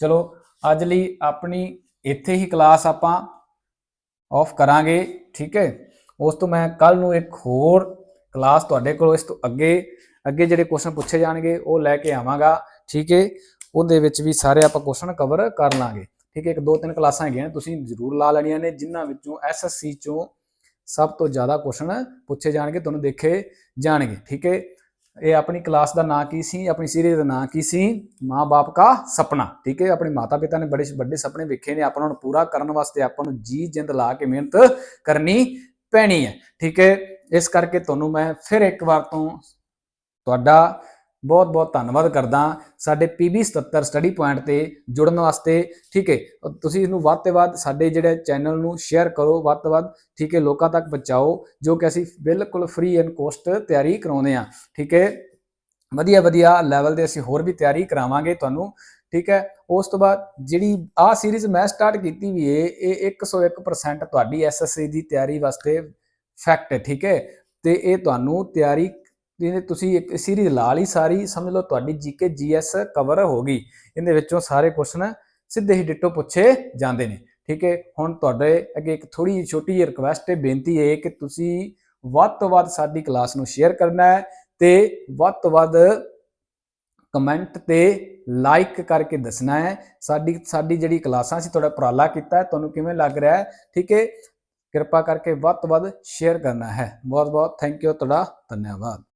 ਚਲੋ ਅੱਜ ਲਈ ਆਪਣੀ ਇੱਥੇ ਹੀ ਕਲਾਸ ਆਪਾਂ ਆਫ ਕਰਾਂਗੇ ਠੀਕ ਹੈ? ਉਸ ਤੋਂ ਮੈਂ ਕੱਲ ਨੂੰ ਇੱਕ ਹੋਰ ਕਲਾਸ ਤੁਹਾਡੇ ਕੋਲ ਇਸ ਤੋਂ ਅੱਗੇ ਅੱਗੇ ਜਿਹੜੇ ਕੁਐਸਚਨ ਪੁੱਛੇ ਜਾਣਗੇ ਉਹ ਲੈ ਕੇ ਆਵਾਂਗਾ ਠੀਕ ਹੈ? ਉਹਦੇ ਵਿੱਚ ਵੀ ਸਾਰੇ ਆਪਾਂ ਕੁਐਸਚਨ ਕਵਰ ਕਰ ਲਾਂਗੇ ਠੀਕ ਹੈ? ਇੱਕ ਦੋ ਤਿੰਨ ਕਲਾਸਾਂ ਹੈਗੀਆਂ ਨੇ, ਤੁਸੀਂ ਜ਼ਰੂਰ ਲਾ ਲੈਣੀਆਂ ਨੇ ਜਿਨ੍ਹਾਂ ਵਿੱਚੋਂ ਐਸਐਸਸੀ ਚੋਂ ਸਭ ਤੋਂ ਜ਼ਿਆਦਾ ਕੁਐਸਚਨ ਪੁੱਛੇ ਜਾਣਗੇ, ਤੁਹਾਨੂੰ ਦੇਖੇ ਜਾਣਗੇ, ਠੀਕ ਹੈ? ਇਹ ਆਪਣੀ ਕਲਾਸ ਦਾ ਨਾਂ ਕੀ ਸੀ? ਆਪਣੀ ਸੀਰੀਜ਼ ਦਾ ਨਾਂ ਕੀ ਸੀ? ਮਾਂ-ਬਾਪ ਦਾ ਸੁਪਨਾ, ਠੀਕ ਹੈ? ਆਪਣੇ ਮਾਤਾ ਪਿਤਾ ਨੇ ਬੜੇ ਵੱਡੇ ਸੁਪਨੇ ਵੇਖੇ ਨੇ, ਆਪਾਂ ਨੂੰ ਪੂਰਾ ਕਰਨ ਵਾਸਤੇ ਆਪਾਂ ਨੂੰ ਜੀ ਜਿੰਦ ਲਾ ਕੇ ਮਿਹਨਤ ਕਰਨੀ ਪੈਣੀ ਹੈ, ਠੀਕ ਹੈ? ਇਸ ਕਰਕੇ ਤੁਹਾਨੂੰ ਮੈਂ ਫਿਰ ਇੱਕ ਵਾਰ ਤੋਂ ਤੁਹਾਡਾ ਬਹੁਤ ਬਹੁਤ ਧੰਨਵਾਦ ਕਰਦਾ ਸਾਡੇ PB 77 ਸਟੱਡੀ ਪੁਆਇੰਟ ਤੇ ਜੁੜਨ ਵਾਸਤੇ, ਠੀਕ ਹੈ? ਤੁਸੀਂ ਇਹਨੂੰ ਵੱਧ ਤੋਂ ਵੱਧ ਸਾਡੇ ਜਿਹੜੇ ਚੈਨਲ ਨੂੰ ਸ਼ੇਅਰ ਕਰੋ, ਵੱਧ ਤੋਂ ਵੱਧ, ਠੀਕ ਹੈ? ਲੋਕਾਂ ਤੱਕ ਪਹੁੰਚਾਓ, ਜੋ ਕਿ ਅਸੀਂ ਬਿਲਕੁਲ ਫ੍ਰੀ ਐਂਡ ਕੋਸਟ ਤਿਆਰੀ ਕਰਾਉਂਦੇ ਆ ਠੀਕ ਹੈ? ਵਧੀਆ ਵਧੀਆ ਲੈਵਲ ਦੇ ਅਸੀਂ ਹੋਰ ਵੀ ਤਿਆਰੀ ਕਰਾਵਾਂਗੇ ਤੁਹਾਨੂੰ, ਠੀਕ ਹੈ? ਉਸ ਤੋਂ ਬਾਅਦ ਜਿਹੜੀ ਆ ਸੀਰੀਜ਼ ਮੈਂ ਸਟਾਰਟ ਕੀਤੀ ਵੀ ਏ ਇਹ 101% ਤੁਹਾਡੀ ਐਸਐਸਸੀ ਦੀ ਤਿਆਰੀ ਵਾਸਤੇ ਫੈਕਟ ਹੈ, ਠੀਕ ਹੈ? ਤੇ ਇਹ ਤੁਹਾਨੂੰ ਤਿਆਰੀ ਜਿਹਨੇ ਤੁਸੀਂ ਇੱਕ ਸੀਰੀਜ਼ ਲਾ ਲਈ ਸਾਰੀ, ਸਮਝ ਲਓ ਤੁਹਾਡੀ ਜੀਕੇ ਜੀਐਸ ਕਵਰ ਹੋ ਗਈ ਇਹਦੇ ਵਿੱਚੋਂ ਸਾਰੇ ਕੁਐਸਚਨ ਸਿੱਧੇ ਹੀ ਡਿਟੋ ਪੁੱਛੇ ਜਾਂਦੇ ਨੇ। ਠੀਕ ਹੈ, ਹੁਣ ਤੁਹਾਡੇ ਅੱਗੇ ਇੱਕ ਥੋੜੀ ਜਿਹੀ ਛੋਟੀ ਜਿਹੀ ਰਿਕਵੈਸਟ ਹੈ, ਬੇਨਤੀ ਹੈ ਕਿ ਤੁਸੀਂ ਵੱਧ ਤੋਂ ਵੱਧ ਸਾਡੀ ਕਲਾਸ ਨੂੰ ਸ਼ੇਅਰ ਕਰਨਾ ਹੈ ਤੇ ਵੱਧ ਤੋਂ ਵੱਧ ਕਮੈਂਟ ਤੇ ਲਾਈਕ ਕਰਕੇ ਦੱਸਣਾ ਹੈ। ਸਾਡੀ ਸਾਡੀ ਜਿਹੜੀ ਕਲਾਸਾਂ ਸੀ ਤੁਹਾਡਾ ਉਪਰਾਲਾ ਕੀਤਾ ਹੈ, ਤੁਹਾਨੂੰ ਕਿਵੇਂ ਲੱਗ ਰਿਹਾ ਹੈ, ਠੀਕ ਹੈ? ਕਿਰਪਾ ਕਰਕੇ ਵੱਧ ਤੋਂ ਵੱਧ ਸ਼ੇਅਰ ਕਰਨਾ ਹੈ। ਬਹੁਤ ਬਹੁਤ ਥੈਂਕ ਯੂ ਤੁਹਾਡਾ ਧੰਨਵਾਦ।